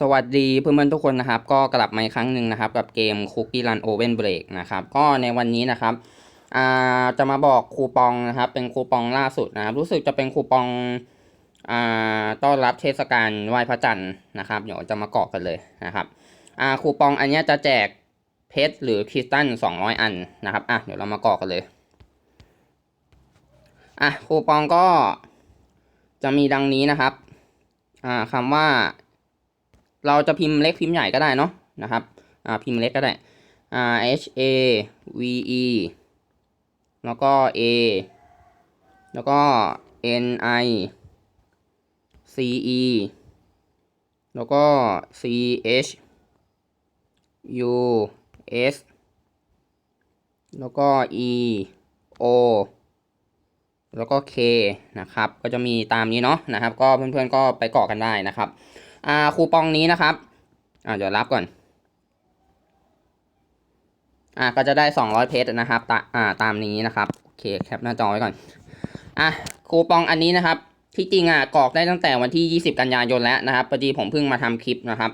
สวัสดีเพื่อนๆทุกคนนะครับ ก็กลับมาอีกครั้งหนึ่งนะครับ กับเกม Cookie Run Oven Break นะครับ ก็ในวันนี้นะครับจะมาบอกคูปองนะครับ เป็นคูปองล่าสุดนะครับ รู้สึกจะเป็นคูปองอต้อนรับเทศกาลไหว้พระจันทร์นะครับ เดี๋ยวจะมาเกรอกกันเลยนะครับคูปองอันนี้จะแจกเพชรหรือคริสตัล200 อันนะครับอะเดี๋ยวเรามากรอกกันเลยอะคูปองก็จะมีดังนี้นะครับอ่าคำว่า เราจะพิมพ์เล็กพิมพ์ใหญ่ก็ได้เนาะนะครับอ่าพิมพ์เล็กก็ได้อ่า H A V E แล้วก็ A แล้วก็ N I C E แล้วก็ C H U S แล้วก็ E O แล้วก็ K นะครับ ก็จะมีตามนี้เนาะนะครับ ก็เพื่อนๆก็ไปกรอกกันได้นะครับ อ่าคูปองนี้นะครับอ่าเดี๋ยวรับก่อนอ่าก็จะได้ 200 เพชรนะครับตาอ่าตามนี้นะครับโอเคแคปหน้าจอไว้ก่อนอะคูปองอันนี้นะครับ ที่จริงอะกรอกได้ตั้งแต่วันที่ 20 กันยายนแล้วนะครับพอดีผมเพิ่งมาทำคลิปนะครับ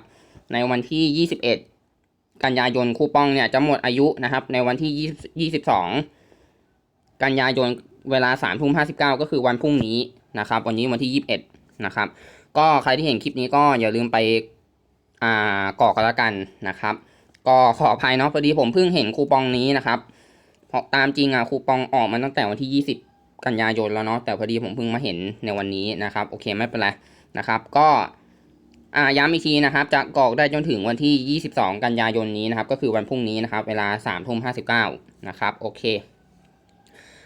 ในวันที่ 21 กันยายนคูปองเนี่ยจะหมดอายุนะครับ ในวันที่20 22กันยายนเวลา3ทุ่ม59 ก็คือวันพรุ่งนี้นะครับ วันนี้วันที่ 21 นะครับ ก็ใครที่เห็นคลิปนี้ก็อย่าลืมไปอ่ากรอกกันละกันนะครับ ก็ขออภัยเนาะพอดีผมเพิ่งเห็นคูปองนี้นะครับเพราะตามจริงอะคูปองออกมาตั้งแต่วันที่ 20 กันยายนแล้วเนาะแต่พอดีผมเพิ่งมาเห็นในวันนี้นะครับ โอเคไม่เป็นไรนะครับ ก็อ่าย้ำอีกทีนะครับ จะกรอกได้จนถึงวันที่ 22 กันยายนนี้นะครับ ก็คือวันพรุ่งนี้นะครับ เวลา3ทุ่ม59นะครับ โอเค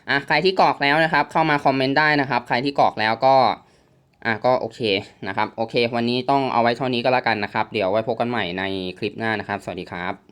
อะใครที่กรอกแล้วนะครับ เข้ามาคอมเมนต์ได้นะครับ ใครที่กรอกแล้วก็ อะก็โอเคนะครับ โอเค วันนี้ต้องเอาไว้เท่านี้ก็แล้วกันนะครับ เดี๋ยวไว้พบกันใหม่ในคลิปหน้านะครับ สวัสดีครับ